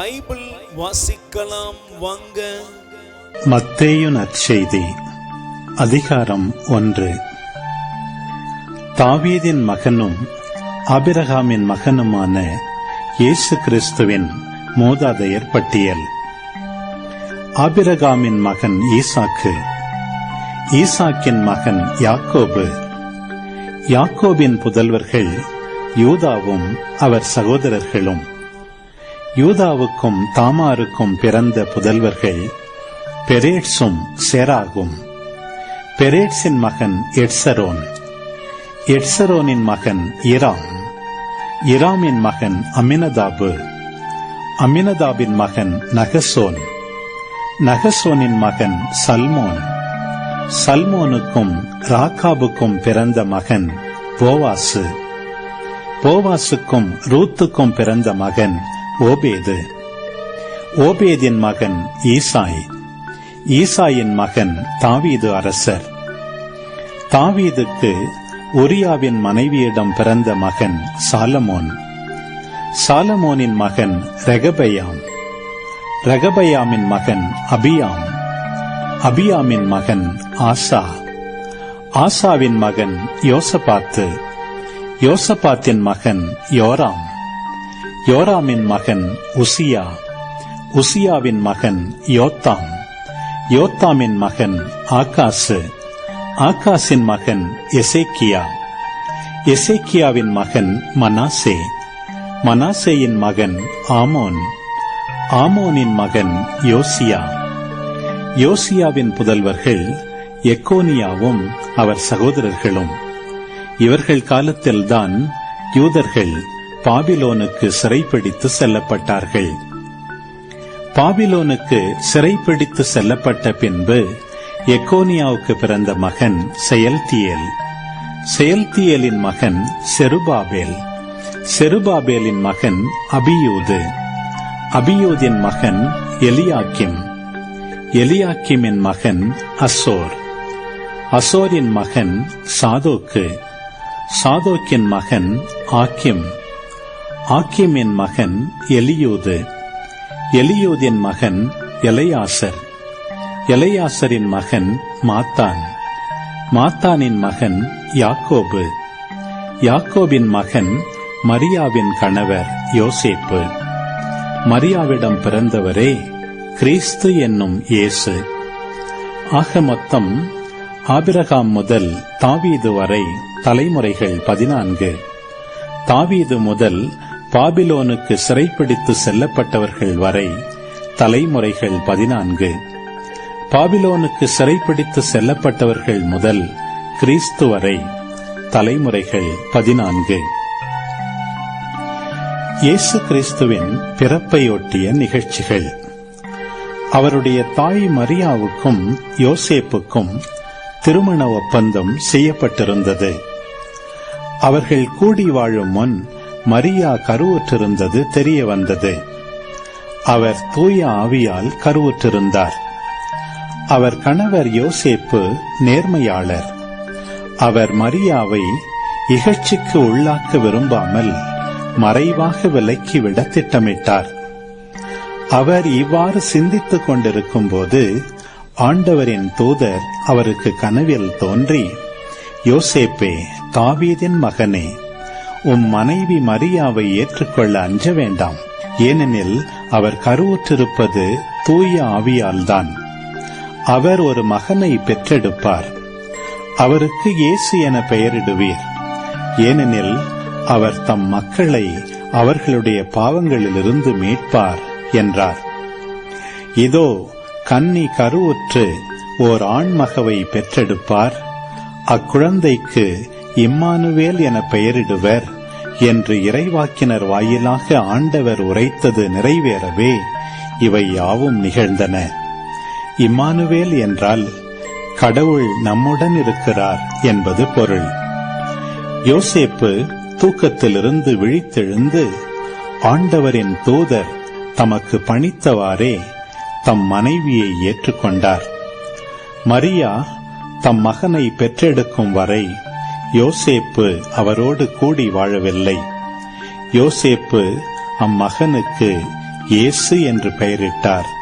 Bible வாசிக்கலாம் வாங்க. மத்தேயு நற்செய்தி அதிகாரம் ஒன்று. தாவீதின் மகனும் அபிரகாமின் மகனுமான இயேசு கிறிஸ்துவின் மூதாதையர் பட்டியல் ஆபிரகாமின் மகன் ஈசாக்கு ஈசாக்கின் மகன் யாக்கோபு. யாக்கோபின் புதல்வர்கள் யூதாவும் அவர் சகோதரர்களும். யூதாவுக்கும் தாமாருக்கும் பிறந்த புதல்வர்கள் பெரேட்ஸும் சேராகும். பெரேட்ஸின் மகன் எட்சரோன். எட்சரோனின் மகன் இராம். இராமின் மகன் அமினதாபு. அமினதாபின் மகன் நகசோன். நகசோனின் மகன் சல்மோன். சல்மோனுக்கும் ராக்காபுக்கும் பிறந்த மகன் போவாசு. போவாசுக்கும் ரூத்துக்கும் பிறந்த மகன் ஓபேது. ஓபேதின் மகன் ஈசாய். ஈசாயின் மகன் தாவீது அரசர். தாவீதுக்கு உரியாவின் மனைவியிடம் பிறந்த மகன் சாலமோன். சாலமோனின் மகன் ரகபயாம். ரகபயாமின் மகன் அபியாம். அபியாமின் மகன் ஆசா. ஆசாவின் மகன் யோசபாத்து. யோசபாத்தின் மகன் யோராம். யோராமின் மகன் உசியா உசியாவின் மகன் யோத்தாம் யோத்தாமின் மகன் ஆகாசு ஆகாசின் மகன் எசேக்கியா எசேக்கியாவின் மகன் மனாசே மனாசேயின் மகன் ஆமோன் ஆமோனின் மகன் யோசியா. யோசியாவின் புதல்வர்கள் எக்கோனியாவும் அவர் சகோதரர்களும். இவர்கள் காலத்தில்தான் யூதர்கள் பாபிலோனுக்கு சிறைப்பிடித்து செல்லப்பட்டார்கள். பாபிலோனுக்கு சிறைப்பிடித்து செல்லப்பட்ட பின்பு எக்கோனியாவுக்கு பிறந்த மகன் செயல்தியேல். செயல்தியேலின் மகன் செருபாபேல். செருபாபேலின் மகன் அபியூது. அபியூதின் மகன் எலியாக்கிம். எலியாக்கிமின் மகன் அசோர். அசோரின் மகன் சாதோக்கு. சாதோக்கின் மகன் ஆக்கிம். ஆக்கிமின் மகன் எலியூது. எலியூதின் மகன் எலையாசர். எலையாசரின் மகன் மாத்தான். மாத்தானின் மகன் யாக்கோபு. யாக்கோபின் மகன் மரியாவின் கணவர் யோசேப்பு. மரியாவிடம் பிறந்தவரே கிறிஸ்து என்னும் இயேசு. ஆக மொத்தம் ஆபிரகாம் முதல் தாவீது வரை தலைமுறைகள் பதினான்கு. தாவீது முதல் பாபிலோனுக்கு சிறைப்பிடித்து செல்லப்பட்டவர்கள் வரை தலைமுறைகள் பதினான்கு. பாபிலோனுக்கு சிறைப்பிடித்து செல்லப்பட்டவர்கள் முதல் கிறிஸ்து வரை தலைமுறைகள் பதினான்கு. இயேசு கிறிஸ்துவின் பிறப்பையொட்டிய நிகழ்ச்சிகள். அவருடைய தாய் மரியாவுக்கும் யோசேப்புக்கும் திருமண ஒப்பந்தம் செய்யப்பட்டிருந்தது. அவர்கள் கூடி வாழும் முன் மரியா கருவுற்றிருந்தது தெரிய வந்தது. அவர் தூய ஆவியால் கருவுற்றிருந்தார். அவர் கணவர் யோசேப்பு நேர்மையாளர். அவர் மரியாவை இகழ்ச்சிக்கு உள்ளாக்க விரும்பாமல் மறைவாக விலக்கிவிட திட்டமிட்டார். அவர் இவ்வாறு சிந்தித்துக் கொண்டிருக்கும் போது ஆண்டவரின் தூதர் அவருக்கு கனவில் தோன்றி யோசேப்பே தாவீதின் மகனே உம் மனைவி மரியாவை ஏற்றுக்கொள்ள அஞ்ச வேண்டாம். ஏனெனில் அவர் கருவுற்றிருப்பது தூய ஆவியால்தான். அவர் ஒரு மகனை பெற்றெடுப்பார். அவருக்கு இயேசு என பெயரிடுவீர். ஏனெனில் அவர் தம் மக்களை அவர்களுடைய பாவங்களிலிருந்து மீட்பார் என்றார். இதோ கன்னி கருவுற்று ஓர் ஆண்மகவை பெற்றெடுப்பார். அக்குழந்தைக்கு இம்மானுவேல் என பெயரிடுவர் என்று இறைவாக்கினர் வாயிலாக ஆண்டவர் உரைத்தது நிறைவேறவே இவை யாவும் நிகழ்ந்தன. இம்மானுவேல் என்றால் கடவுள் நம்முடன் இருக்கிறார் என்பது பொருள். யோசேப்பு தூக்கத்திலிருந்து விழித்தெழுந்து ஆண்டவரின் தூதர் தமக்கு பணித்தவாறே தம் மனைவியை ஏற்றுக்கொண்டார். மரியா தம் மகனை பெற்றெடுக்கும் வரை யோசேப்பு அவரோடு கூடி வாழவில்லை. யோசேப்பு அம்மகனுக்கு இயேசு என்று பெயரிட்டார்.